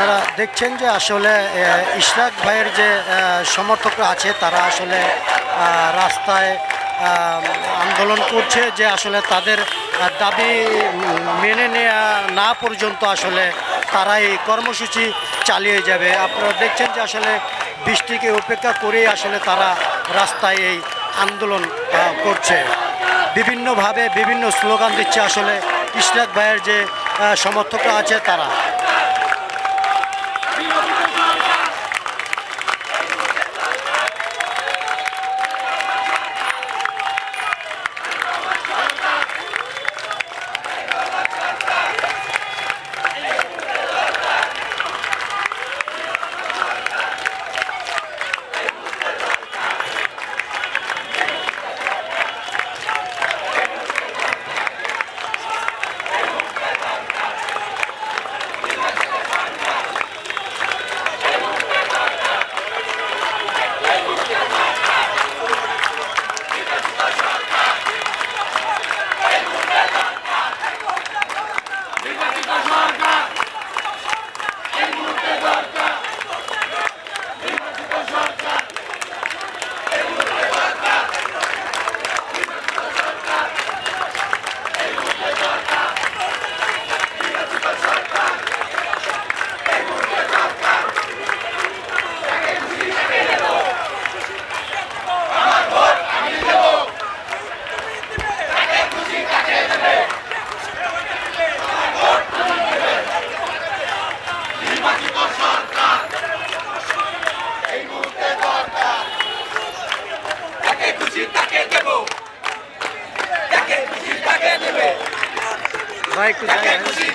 আপনারা দেখছেন যে আসলে ইশরাক ভাইয়ের যে সমর্থকরা আছে, তারা আসলে রাস্তায় আন্দোলন করছে যে আসলে তাদের দাবি মেনে নেওয়া না পর্যন্ত আসলে তারা এই কর্মসূচি চালিয়ে যাবে। আপনারা দেখছেন যে আসলে বৃষ্টিকে উপেক্ষা করেই আসলে তারা রাস্তায় এই আন্দোলন করছে। বিভিন্নভাবে বিভিন্ন স্লোগান দিচ্ছে আসলে ইশরাক ভাইয়ের যে সমর্থকরা আছে তারা। ভাই একটু তাকে খুশি